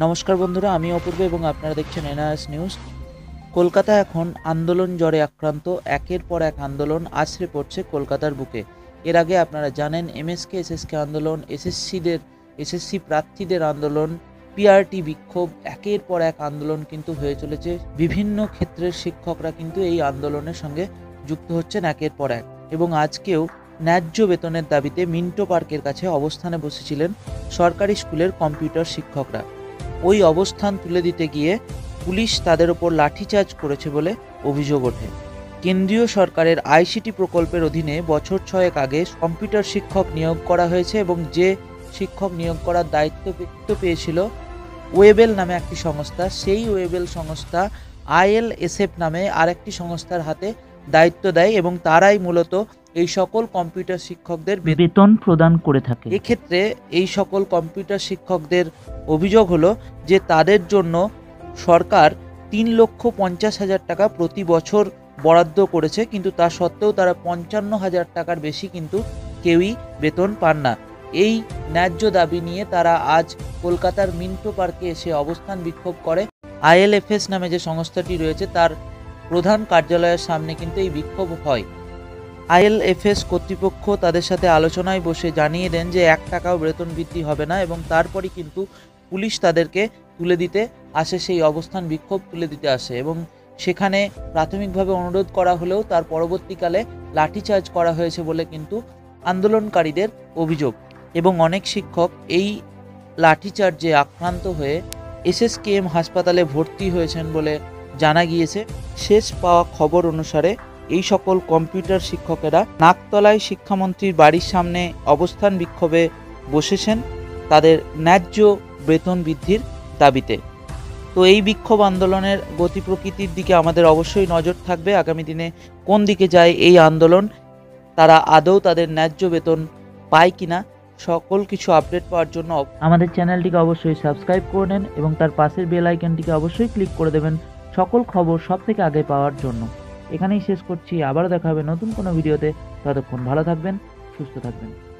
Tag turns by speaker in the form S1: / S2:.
S1: নমস্কার বন্ধুরা, আমি অপূর্ব এবং আপনারা দেখছেন এনআরএস নিউজ। কলকাতা এখন আন্দোলন জ্বরে আক্রান্ত, একের পর এক আন্দোলন আছড়ে পড়ছে কলকাতার বুকে। এর আগে আপনারা জানেন, এমএসকে, এসএসকে আন্দোলন, এসএসসিদের, এসএসসি প্রার্থীদের আন্দোলন, পিআরটি বিক্ষোভ, একের পর এক আন্দোলন কিন্তু হয়ে চলেছে। বিভিন্ন ক্ষেত্রের শিক্ষকরা কিন্তু এই আন্দোলনের সঙ্গে যুক্ত হচ্ছেন একের পর এক। এবং আজকেও ন্যায্য বেতনের দাবিতে মিন্টো পার্কের কাছে অবস্থানে বসেছিলেন সরকারি স্কুলের কম্পিউটার শিক্ষকরা। ওই অবস্থান তুলে দিতে গিয়ে পুলিশ তাদের ওপর লাঠিচার্জ করেছে বলে অভিযোগ ওঠে। কেন্দ্রীয় সরকারের আইসিটি প্রকল্পের অধীনে বছর ছয়েক আগে কম্পিউটার শিক্ষক নিয়োগ করা হয়েছে এবং যে শিক্ষক নিয়োগ করার দায়িত্ব পেয়েছিল ওয়েবেল নামে একটি সংস্থা, সেই ওয়েবেল সংস্থা আইএলএসএফ নামে আরেকটি সংস্থার হাতে দায়িত্ব দেয় এবং তারাই মূলত এই সকল কম্পিউটার শিক্ষকদের বেতন প্রদান করে থাকে। এক্ষেত্রে এই সকল কম্পিউটার শিক্ষকদের অভিযোগ হলো যে তাদের জন্য সরকার তিন লক্ষ পঞ্চাশ হাজার টাকা প্রতি বছর বরাদ্দ করেছে কিন্তু তা সত্ত্বেও তারা পঞ্চান্ন হাজার টাকার বেশি কিন্তু কেউই বেতন পান না। এই ন্যায্য দাবি নিয়ে তারা আজ কলকাতার মিন্টো পার্কে এসে অবস্থান বিক্ষোভ করে। আইএলএফএস নামে যে সংস্থাটি রয়েছে তার প্রধান কার্যালয়ের সামনে কিন্তু এই বিক্ষোভ হয়। আইএলএফএস কর্তৃপক্ষ তাদের সাথে আলোচনায় বসে জানিয়ে দেন যে এক টাকাও বেতন বৃদ্ধি হবে না এবং তারপরই কিন্তু পুলিশ তাদেরকে তুলে দিতে আসে, সেই অবস্থান বিক্ষোভ তুলে দিতে আসে এবং সেখানে প্রাথমিকভাবে অনুরোধ করা হলেও তার পরবর্তীকালে লাঠিচার্জ করা হয়েছে বলে কিন্তু আন্দোলনকারীদের অভিযোগ এবং অনেক শিক্ষক এই লাঠিচার্জে আক্রান্ত হয়ে এসএসকেএম হাসপাতালে ভর্তি হয়েছেন বলে জানা গিয়েছে। শেষ পাওয়া খবর অনুসারে এই সকল কম্পিউটার শিক্ষকেরা নাকতলায় শিক্ষামন্ত্রীর বাড়ির সামনে অবস্থান বিক্ষোভে বসেছেন তাদের ন্যায্য বেতন বৃদ্ধির দাবিতে। তো এই বিক্ষোভ আন্দোলনের গতি প্রকৃতির দিকে আমাদের অবশ্যই নজর থাকবে। আগামী দিনে কোন দিকে যায় এই আন্দোলন, তারা আদৌ তাদের ন্যায্য বেতন পায় কিনা, সকল কিছু আপডেট পাওয়ার জন্য আমাদের চ্যানেলটিকে অবশ্যই সাবস্ক্রাইব করে নেন এবং তার পাশের বেল আইকনটিকে অবশ্যই ক্লিক করে দেবেন। সকল খবর সব থেকে আগে পাওয়ার জন্য। এখানেই শেষ করছি। আবারও দেখা হবে নতুন কোনো ভিডিওতে। ততক্ষণ ভালো থাকবেন সুস্থ থাকবেন।